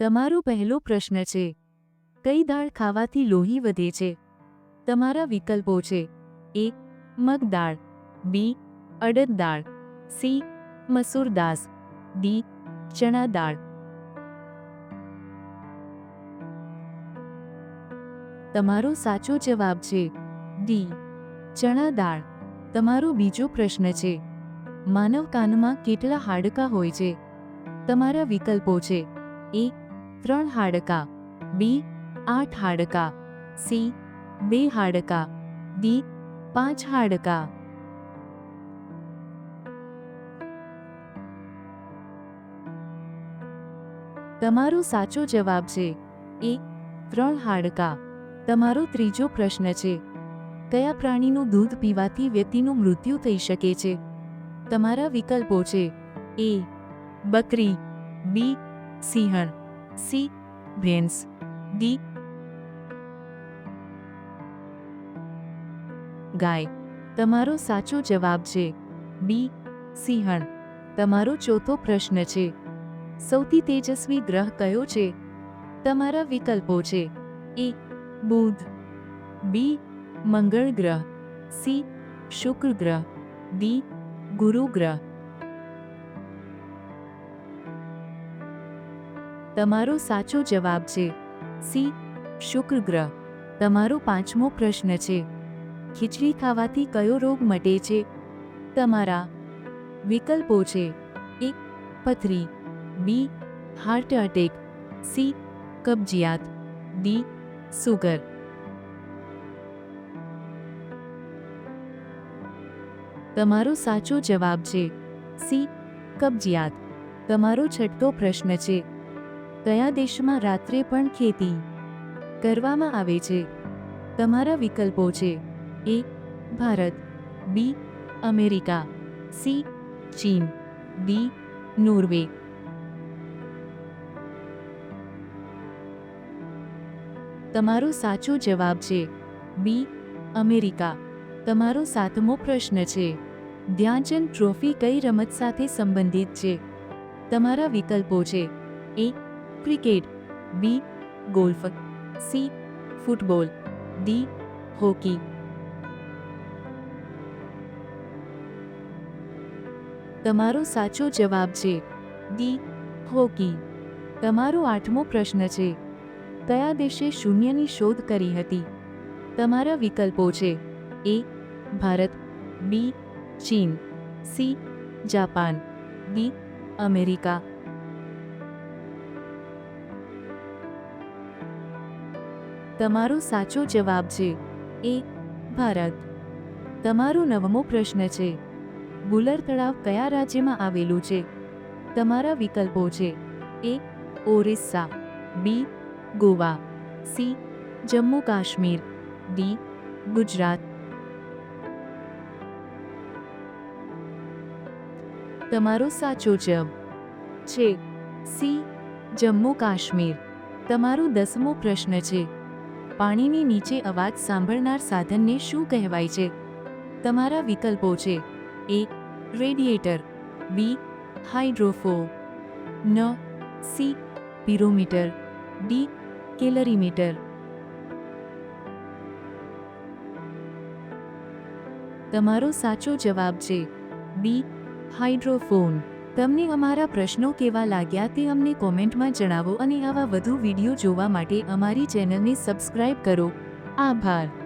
તમારો પહેલો પ્રશ્ન છે, કઈ દાળ ખાવાથી લોહી વધે છે? તમારા વિકલ્પો છે, એ, મગ દાળ, બી, અડદ દાળ, સી, મસૂર દાસ ડી, ચણા દાળ. તમારો સાચો જવાબ છે, ડી, ચણા દાળ. તમારો બીજો પ્રશ્ન છે, માનવ કાનમાં કેટલા હાડકાં હોય છે? તમારા વિકલ્પો છે, એ ત્રણ હાડકાં, બી, આઠ હાડકાં, સી, બે હાડકાં, ડી, પાંચ હાડકાં. તમારો સાચો જવાબ છે એ, ત્રણ હાડકાં. તમારો ત્રીજો પ્રશ્ન છે, કયા પ્રાણીનું દૂધ પીવાથી વ્યક્તિનું મૃત્યુ થઈ શકે છે? તમારા વિકલ્પો છે, એ, બકરી, બી, સિંહણ. સી, ભેંસ, ડી. ગાય, તમારો સાચો જવાબ છે બી સિંહણ. તમારો ચોથો પ્રશ્ન છે. સૌથી તેજસ્વી ગ્રહ કયો છે? તમારા વિકલ્પો છે એ, બુધ, બી, મંગળ ગ્રહ, સી, શુક્ર ગ્રહ, ડી, ગુરુ ગ્રહ. તમારો સાચો જવાબ છે. સી. શુક્ર ગ્રહ. તમારો પાંચમો પ્રશ્ન છે. ખીચડી ખાવાથી કયો રોગ મટે છે? તમારા વિકલ્પો છે. એક પથરી. બી. Heart attack C. કબજિયાત. ડી. સુગર તમારો સાચો જવાબ છે. સી. કબજિયાત. તમારો છઠ્ઠો પ્રશ્ન છે. કયા દેશમાં રાત્રે પણ ખેતી કરવામાં આવે છે? તમારા વિકલ્પો છે. A, Bharat. B, America. C, ચીન. D, Norway. તમારો સાચો જવાબ છે. B, America. તમારો સાતમો પ્રશ્ન છે. ધ્યાનચંદ ટ્રોફી કઈ રમત સાથે સંબંધિત છે? તમારા વિકલ્પો છે. A cricket B golf C football D hockey તમારો સાચો જવાબ છે ડી, હોકી. તમારો આઠમો પ્રશ્ન છે, કયા દેશે શૂન્યની શોધ કરી હતી? તમારા વિકલ્પો છે, એ, ભારત, બી, ચીન, સી, જાપાન, ડી, અમેરિકા. તમારો સાચો જવાબ છે. એ, ભારત. તમારો નવમો પ્રશ્ન છે. બુલર તળાવ કયા રાજ્યમાં આવેલું છે? તમારા વિકલ્પો છે. A, Orissa. B, Goa. C Jammu Kashmir D, Gujarat. તમારો સાચો જવાબ છે. સી જમ્મુ કાશ્મીર તમારો દસમો પ્રશ્ન છે. પાણીની નીચે અવાજ સાંભળનાર સાધનને શું કહેવાય છે? તમારા વિકલ્પો છે. A, radiator. B, hydrophone, C, pyrometer. D, કેલરીમીટર. તમારો સાચો જવાબ છે. બી, હાઇડ્રોફોન. તમને અમારા પ્રશ્નો કેવા લાગ્યા તે અમને કોમેન્ટમાં જણાવો અને આવા વધુ વીડિયો જોવા માટે અમારી ચેનલને સબસ્ક્રાઇબ કરો. આભાર.